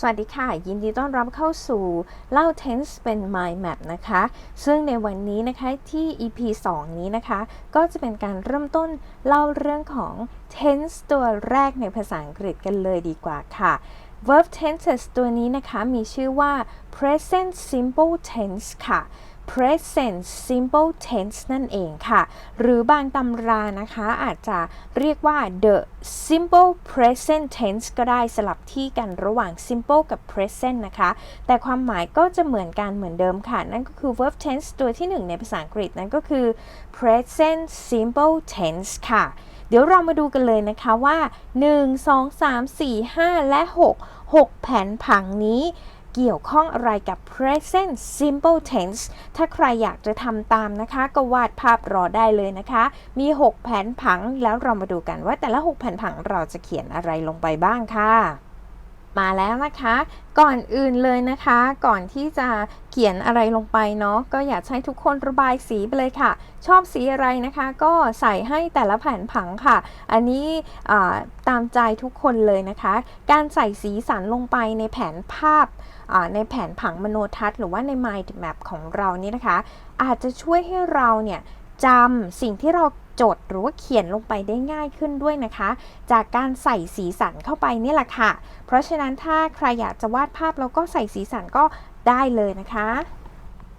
สวัสดีค่ะ ยินดีต้อนรับเข้าสู่เล่า tense เป็น mind map นะคะ ซึ่งในวันนี้นะคะที่ EP 2 นี้นะคะ ก็จะเป็นการเริ่มต้นเล่าเรื่องของ tense ตัวแรกในภาษาอังกฤษกันเลยดีกว่าค่ะ verb tenses ตัวนี้นะคะมีชื่อว่า present simple tense ค่ะ present simple tense นั่นเองค่ะ หรือบางตำรานะคะอาจจะเรียกว่า the simple present tense ก็ได้สลับที่กันระหว่าง simple กับ present นะคะ แต่ความหมายก็จะเหมือนกันเหมือนเดิมค่ะ นั่นก็คือ verb tense ตัวที่ 1 ในภาษาอังกฤษนั่นก็คือ present simple tense ค่ะ เดี๋ยวเรามาดูกันเลยนะคะว่า 1 2 3 4 5 และ 6 6 แผนผังนี้ เกี่ยวข้องอะไรกับ present simple tense ถ้าใครอยากจะทำตามนะคะ ก็วาดภาพรอได้เลยนะคะ มี 6 แผนผังแล้วเรามาดูกันว่าแต่ละ 6 แผนผังเราจะเขียนอะไรลงไปบ้างค่ะ มาแล้วนะคะ ก่อนอื่นเลยนะคะ ก่อนที่จะเขียนอะไรลงไปเนาะก็อยากให้ทุกคนระบายสีไปเลยค่ะ ชอบสีอะไรนะคะ ก็ใส่ให้แต่ละแผนผังค่ะ อันนี้ตามใจทุกคนเลยนะคะ การใส่สีสันลงไปในแผนภาพในแผนผังมโนทัศน์หรือว่าใน mind map ของเรานี่นะคะ อาจจะช่วยให้เราเนี่ยจำสิ่งที่เรา จดหรือว่าเขียนลงไปได้ง่ายขึ้นด้วยนะคะ จากการใส่สีสันเข้าไปนี่แหละค่ะ เพราะฉะนั้นถ้าใครอยากจะวาดภาพแล้วก็ใส่สีสันก็ได้เลยนะคะ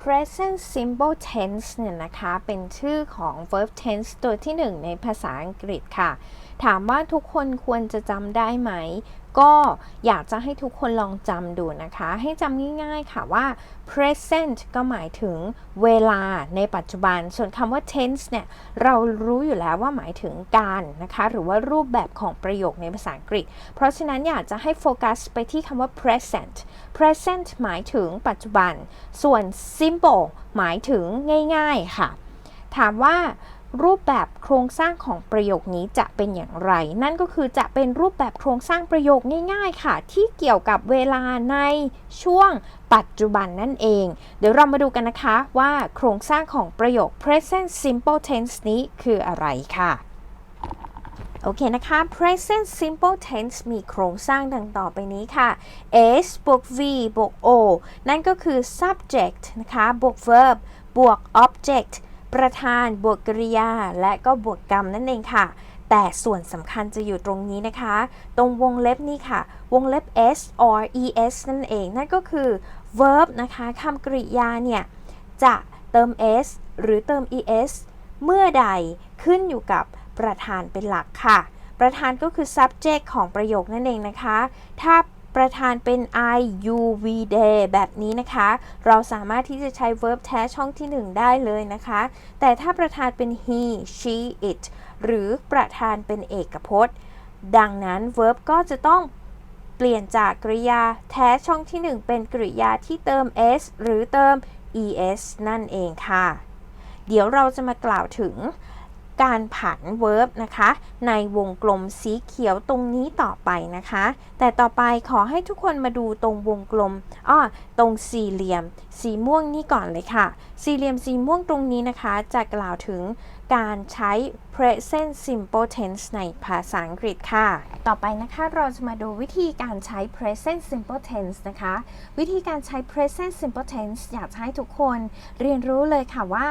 present simple tense เนี่ยนะคะ เป็นชื่อของ verb tense ตัวที่ 1 ในภาษาอังกฤษค่ะ ถามว่าทุกคนควรจะจำได้ไหม ก็อยากจะให้ทุกคนลองจำดูนะคะ ให้จำง่ายๆค่ะว่า present ก็หมายถึงเวลาในปัจจุบัน ส่วนคำว่า tense เนี่ย เรารู้อยู่แล้วว่าหมายถึงการนะคะ หรือว่ารูปแบบของประโยคในภาษาอังกฤษ เพราะฉะนั้นอยากจะให้โฟกัสไปที่คำว่า present present หมายถึงปัจจุบัน ส่วน simple หมายถึงง่ายๆค่ะ ถามว่า รูปแบบโครงสร้างของประโยคนี้จะเป็นอย่างไร นั่นก็คือจะเป็นรูปแบบโครงสร้างประโยคง่าย ๆ ค่ะ ที่เกี่ยวกับเวลาในช่วงปัจจุบันนั่นเอง เดี๋ยวเรามาดูกันนะคะว่าโครงสร้างของประโยค present simple tense นี้คืออะไรค่ะ โอเคนะคะ present simple tense มีโครงสร้างดังต่อไปนี้ค่ะ s บวก v บวก o นั่นก็คือ subject นะคะ บวก verb บวก object ประธานบวกกริยา และก็บวกกรรมนั่นเองค่ะ แต่ส่วนสำคัญจะอยู่ตรงนี้นะคะ ตรงวงเล็บนี่ค่ะ วงเล็บ s or es นั่นเอง นั่นก็คือ verb นะคะคำกริยาเนี่ย จะเติม s หรือเติม es เมื่อใดขึ้นอยู่กับประธานเป็นหลักค่ะ ประธานก็คือ subject ของประโยคนั่นเองนะคะ ถ้า ประธานเป็น I U V day แบบนี้นะคะ เราสามารถที่จะใช้ verb แท้ช่องที่ 1 ได้เลยนะคะ แต่ถ้าประธานเป็น he she it หรือประธานเป็นเอกพจน์ ดังนั้น verb ก็จะต้องเปลี่ยนจากกริยาแท้ช่องที่ 1 เป็นกริยาที่เติม s หรือเติม es นั่นเองค่ะ เดี๋ยวเราจะมากล่าวถึง การผัน verb นะคะ ในวงกลมสีเขียวตรงนี้ต่อไปนะคะ แต่ต่อไปขอให้ทุกคนมาดูตรงวงกลมอ้อตรงสี่เหลี่ยม สีม่วงนี่ก่อนเลยค่ะ สี่เหลี่ยมสีม่วงตรงนี้นะคะ จะกล่าวถึงการใช้ present simple tense ในภาษาอังกฤษค่ะ ต่อไปนะคะเราจะมาดูวิธีการใช้ present simple tense นะคะ วิธีการใช้ present simple tense อยากให้ทุกคนเรียนรู้เลยค่ะว่า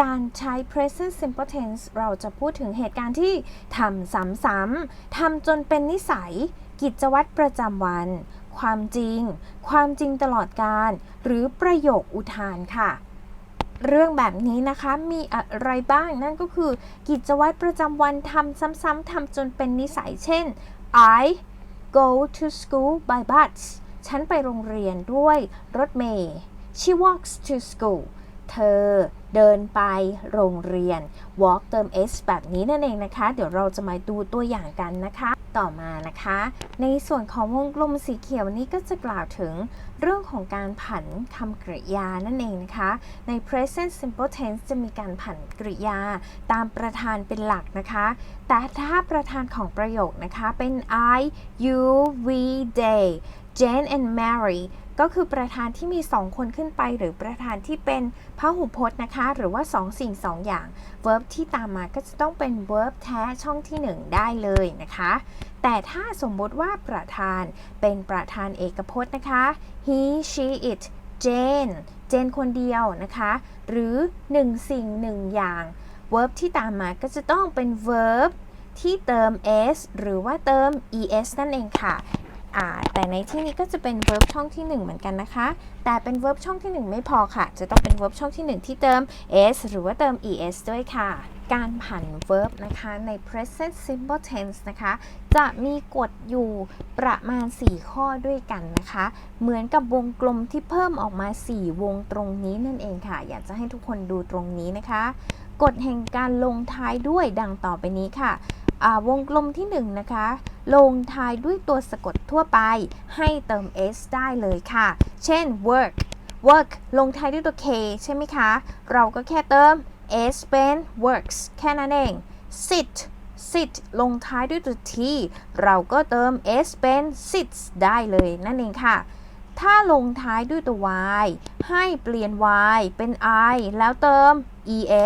การใช้ present simple tense เราจะพูดถึงเหตุการณ์ที่ทำซ้ำๆทำจนเป็นนิสัย กิจวัตรประจำวัน ความจริง ความจริงตลอดการ หรือประโยคอุทานค่ะ เรื่องแบบนี้นะคะมีอะไรบ้างนั่นก็คือ กิจวัตรประจำวันทำซ้ำๆทำจนเป็นนิสัย เช่น I go to school by bus ฉันไปโรงเรียนด้วยรถเมล์ she walks to school เธอเดินไปโรงเรียน walk เติม s แบบนี้นั่นเองนะคะ เดี๋ยวเราจะมาดูตัวอย่างกันนะคะ ต่อมานะคะ ในส่วนของวงกลมสีเขียวนี้ก็จะกล่าวถึงเรื่องของการผันคำกริยานั่นเองนะคะ ใน present simple tense จะมีการผันกริยาตามประธานเป็นหลักนะคะ แต่ถ้าประธานของประโยคนะคะเป็น I you we they Jane and Mary ก็คือประธานที่มี 2 คนขึ้นไป หรือประธานที่เป็นพหูพจน์นะคะ หรือว่า 2 สิ่ง 2 อย่าง verb ที่ตามมาก็จะต้องเป็น verb แท้ช่องที่ 1 ได้เลยนะคะ แต่ถ้าสมมติว่าประธานเป็นประธานเอกพจน์นะคะ he she it Jane เจนคนเดียวนะคะ หรือ 1 สิ่ง 1 อย่าง verb ที่ตามมาก็จะต้องเป็น verb ที่เติม s หรือว่าเติม es นั่นเองค่ะ แต่ในที่นี้ก็จะเป็น verb ช่องที่ 1 เหมือนกันนะคะ แต่เป็น verb ช่องที่ 1 ไม่พอค่ะ จะต้องเป็น verb ช่องที่ 1 ที่เติม s หรือว่าเติม es ด้วยค่ะ การผัน verb นะคะใน present simple tense นะคะ จะมีกฎอยู่ประมาณ 4 ข้อด้วยกันนะคะ เหมือนกับวงกลมที่เพิ่มออกมา 4 วงตรงนี้นั่นเองค่ะ อยากจะให้ทุกคนดูตรงนี้นะคะ กฎแห่งการลงท้ายด้วยดังต่อไปนี้ค่ะวงกลมที่ 1 นะคะ ลงท้ายด้วยตัวสะกดทั่วไป ให้เติม s ได้เลยค่ะ เช่น work work ลงท้ายด้วยตัว k ใช่ไหมคะ เราก็แค่เติม s เป็น works แค่นั้นเอง sit sit ลงท้ายด้วยตัว t เราก็เติม s เป็น sits ได้เลยนั่นเองค่ะ ถ้าลงท้ายด้วยตัว y ให้เปลี่ยน y เป็น i แล้วเติม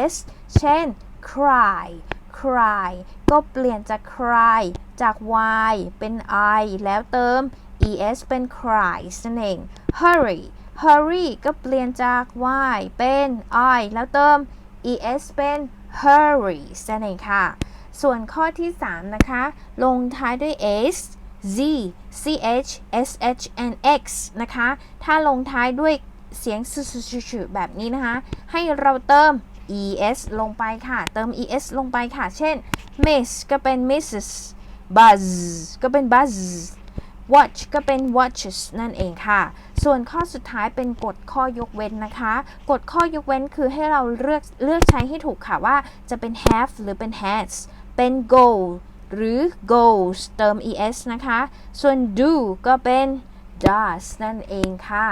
es เช่น cry cry ก็เปลี่ยนจาก cry จาก y เป็น i แล้วเติม es เป็น cries นั่นเอง hurry hurry ก็เปลี่ยนจาก y เป็น i แล้วเติม es เป็น hurries นั่นเองค่ะ ส่วนข้อที่ 3 นะคะ ลงท้ายด้วย s z ch sh and x นะคะ ถ้าลงท้ายด้วยเสียงสุๆแบบนี้นะคะ ให้เราเติม es ลงไปค่ะ เติม es ลงไปค่ะ เช่น miss ก็เป็น misses buzz ก็เป็น buzz watch ก็เป็น watches นั่นเองค่ะ ส่วนข้อสุดท้ายเป็นกฎข้อยกเว้นนะคะ กฎข้อยกเว้นคือให้เราเลือกเลือกใช้ให้ถูกค่ะว่าจะเป็น have หรือเป็น has เป็น go หรือ goes เติม es นะคะ ส่วน do ก็เป็น does นั่นเองค่ะ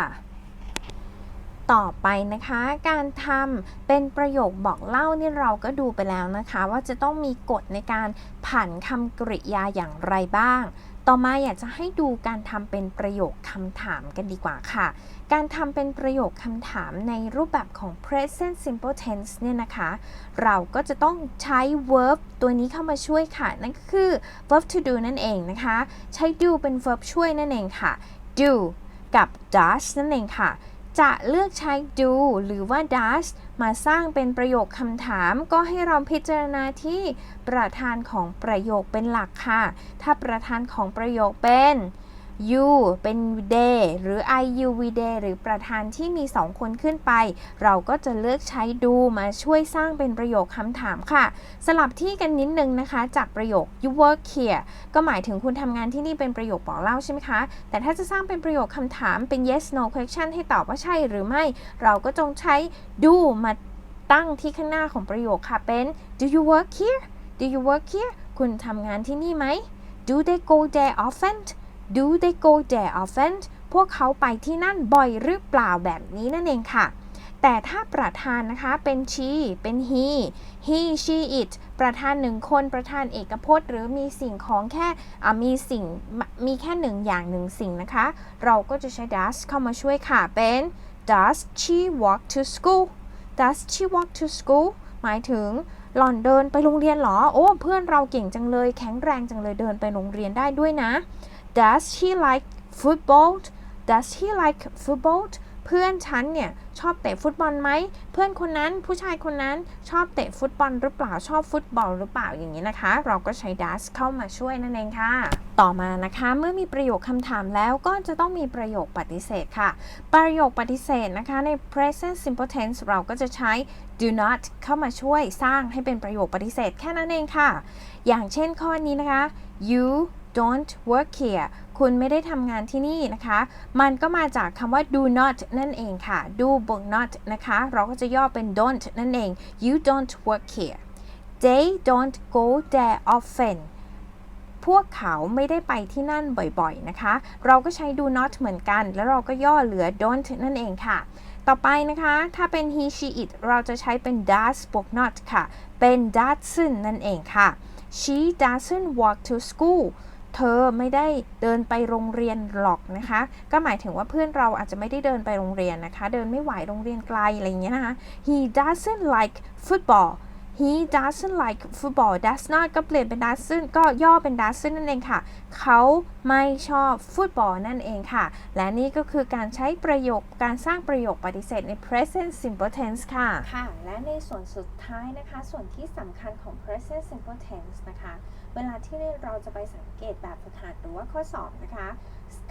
ต่อไปนะคะ การทำเป็นประโยคบอกเล่านี่เราก็ดูไปแล้วนะคะ ว่าจะต้องมีกฎในการผันคำกริยาอย่างไรบ้าง ต่อมาอยากจะให้ดูการทำเป็นประโยคคำถามกันดีกว่าค่ะ การทำเป็นประโยคคำถามในรูปแบบของ present simple tense เนี่ยนะคะ เราก็จะต้องใช้ verb ตัวนี้เข้ามาช่วยค่ะ นั่นก็คือ verb to do นั่นเองนะคะ ใช้ do เป็น verb ช่วยนั่นเองค่ะ do กับ does นั่นเองค่ะ จะเลือกใช้ do หรือว่า does มาสร้างเป็นประโยคคำถาม ก็ให้เราพิจารณาที่ประธานของประโยคเป็นหลักค่ะ ถ้าประธานของประโยคเป็น you เป็น they หรือ I you we they หรือประธานที่มี 2 คนขึ้นไป เราก็จะเลือกใช้ do มาช่วยสร้างเป็นประโยคคำถามค่ะ สลับที่กันนิดนึงนะคะ จากประโยค you work here ก็หมายถึงคุณทำงานที่นี่เป็นประโยคบอกเล่าใช่ไหมคะ แต่ถ้าจะสร้างเป็นประโยคคำถามเป็น yes no question ให้ตอบว่าใช่หรือไม่ เราก็จงใช้ do มาตั้งที่ข้างหน้าของประโยคค่ะเป็น do you work here do you work here คุณทำงานที่นี่ไหม do they go there often do they go there often พวกเขาไปที่นั่นบ่อยหรือเปล่าแบบนี้นั่นเองค่ะ แต่ถ้าประธานนะคะเป็น she เป็น he he she it ประธานหนึ่งคนประธานเอกพจน์ หรือมีสิ่งของแค่มีสิ่งมีแค่หนึ่งอย่างหนึ่งสิ่งนะคะ เราก็จะใช้ does เข้ามาช่วยค่ะ เป็น does she walk to school does she walk to school หมายถึงหล่อนเดินไปโรงเรียนหรอ โอ้ เพื่อนเราเก่งจังเลย แข็งแรงจังเลย เดินไปโรงเรียนได้ด้วยนะ Does he like football Does he like football เพื่อนฉันเนี่ยชอบเตะฟุตบอลไหม เพื่อนคนนั้นผู้ชายคนนั้นชอบเตะฟุตบอลหรือเปล่าชอบฟุตบอลหรือเปล่าอย่างนี้นะคะ เราก็ใช้ does เข้ามาช่วยนั่นเองค่ะ ต่อมานะคะเมื่อมีประโยคคำถามแล้วก็จะต้องมีประโยคปฏิเสธค่ะ ประโยคปฏิเสธนะคะใน present simple tense เราก็จะใช้ do not เข้ามาช่วยสร้างให้เป็นประโยคปฏิเสธแค่นั้นเองค่ะ อย่างเช่นข้อนี้นะคะ you don't work here คุณไม่ได้ทำงานที่นี่นะคะ มันก็มาจากคำว่า do not นั่นเองค่ะ do บวก not นะคะ เราก็จะย่อเป็น don't นั่นเอง you don't work here they don't go there often พวกเขาไม่ได้ไปที่นั่นบ่อยๆนะคะ เราก็ใช้ do not เหมือนกัน แล้วเราก็ย่อเหลือ don't นั่นเองค่ะ ต่อไปนะคะ ถ้าเป็น he she it เราจะใช้เป็น does บวก not ค่ะ เป็น doesn't นั่นเองค่ะ she doesn't walk to school เธอไม่ได้เดินไปโรงเรียนหรอกนะคะ ก็หมายถึงว่าเพื่อนเราอาจจะไม่ได้เดินไปโรงเรียนนะคะ เดินไม่ไหวโรงเรียนไกลอะไรอย่างเงี้ยนะคะ he doesn't like football he doesn't like football does not ก็เปลี่ยนเป็น doesn't ก็ย่อเป็น doesn't นั่นเองค่ะ เขาไม่ชอบฟุตบอลนั่นเองค่ะ และนี่ก็คือการใช้ประโยคการสร้างประโยคปฏิเสธใน present simple tense ค่ะ ค่ะ และในส่วนสุดท้ายนะคะ ส่วนที่สำคัญของ present simple tense นะคะ เวลาที่เราจะไปสังเกตแบบฝึกหัดหรือว่าข้อสอบนะคะ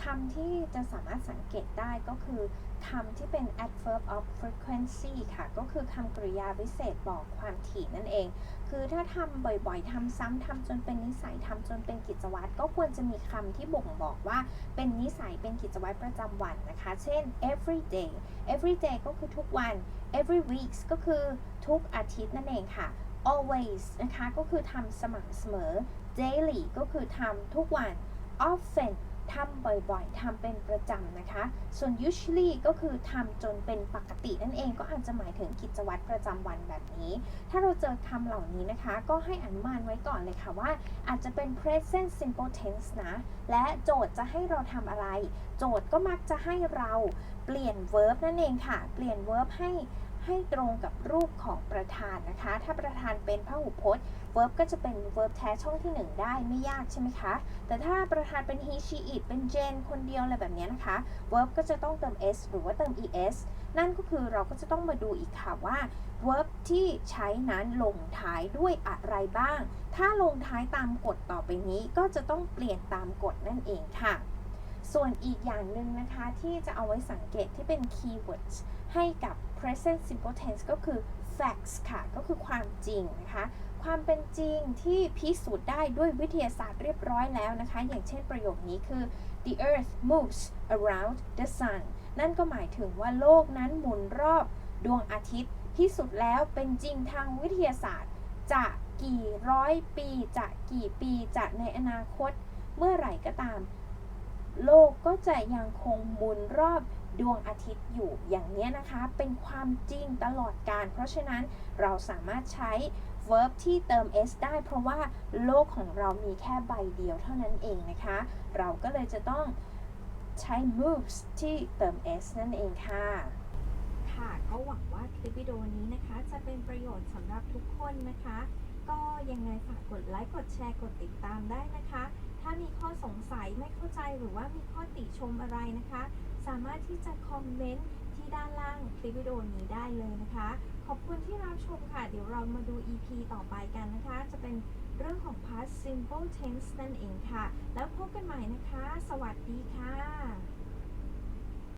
คำที่จะสามารถสังเกตได้ก็คือคำที่เป็น adverb of frequency ค่ะ ก็คือคำกริยาวิเศษบอกความถี่นั่นเอง คือถ้าทำบ่อยๆทำซ้ำทำจนเป็นนิสัยทำจนเป็นกิจวัตรก็ควรจะมีคำที่บ่งบอกว่าเป็นนิสัยเป็นกิจวัตรประจำวันนะคะ เช่น every day every day ก็คือทุกวัน every week ก็คือทุกอาทิตย์นั่นเองค่ะ always นะคะก็คือทำสม่ำเสมอ daily ก็คือทำทุกวัน often ทำบ่อยๆ ทำเป็นประจำนะคะ ส่วน usually ก็คือทำจนเป็นปกตินั่นเองก็อาจจะหมายถึงกิจวัตรประจำวันแบบนี้ ถ้าเราเจอคำเหล่านี้นะคะ ก็ให้อนุมานไว้ก่อนเลยค่ะว่า อาจจะเป็น present simple tense นะ และโจทย์จะให้เราทำอะไร โจทย์ก็มักจะให้เราเปลี่ยน verb นั่นเองค่ะ เปลี่ยน verb ให้ ให้ตรงกับรูปของประธานนะคะ ถ้าประธานเป็นพหูพจน์ verb ก็จะเป็น verb แท้ช่องที่ 1 ได้ไม่ยากใช่ไหมคะ แต่ถ้าประธานเป็น he she it เป็น Jane คนเดียวอะไรแบบนี้นะคะ verb ก็จะต้องเติม s หรือว่าเติม es นั่นก็คือเราก็จะต้องมาดูอีกค่ะว่า verb ที่ใช้นั้นลงท้ายด้วยอะไรบ้าง ถ้าลงท้ายตามกฎต่อไปนี้ก็จะต้องเปลี่ยนตามกฎนั่นเองค่ะ ส่วนอีกอย่างหนึ่งนะคะที่จะเอาไว้สังเกตที่เป็น keywords ให้กับ present simple tense ก็คือ facts ค่ะ ก็คือความจริงนะคะ ความเป็นจริงที่พิสูจน์ได้ด้วยวิทยาศาสตร์เรียบร้อยแล้วนะคะ อย่างเช่นประโยคนี้คือ the earth moves around the sun นั่นก็หมายถึงว่าโลกนั้นหมุนรอบดวงอาทิตย์ที่สุดแล้วเป็นจริงทางวิทยาศาสตร์ จะกี่ร้อยปี จะกี่ปีจะในอนาคต เมื่อไหร่ก็ตาม โลกก็จะยังคงหมุนรอบ ดวงอาทิตย์อยู่อย่างนี้นะคะ เป็นความจริงตลอดการ เพราะฉะนั้นเราสามารถใช้ verb ที่เติม s ได้ เพราะว่าโลกของเรามีแค่ใบเดียวเท่านั้นเองนะคะ เราก็เลยจะต้องใช้ moves ที่เติม s นั่นเองค่ะ ค่ะ ก็หวังว่าคลิปวิดีโอนี้นะคะ จะเป็นประโยชน์สำหรับทุกคนนะคะ ก็ยังไงฝากกดไลค์กดแชร์กดติดตามได้นะคะ ถ้ามีข้อสงสัยไม่เข้าใจหรือว่ามีข้อติชมอะไรนะคะ สามารถที่จะคอมเมนต์ที่ด้านล่างคลิปวิดีโอนี้ได้เลยนะคะ ขอบคุณที่รับชมค่ะ เดี๋ยวเรามาดู EP ต่อไปกันนะคะ จะเป็นเรื่องของ past simple tense นั่นเองค่ะ แล้วพบกันใหม่นะคะ สวัสดีค่ะ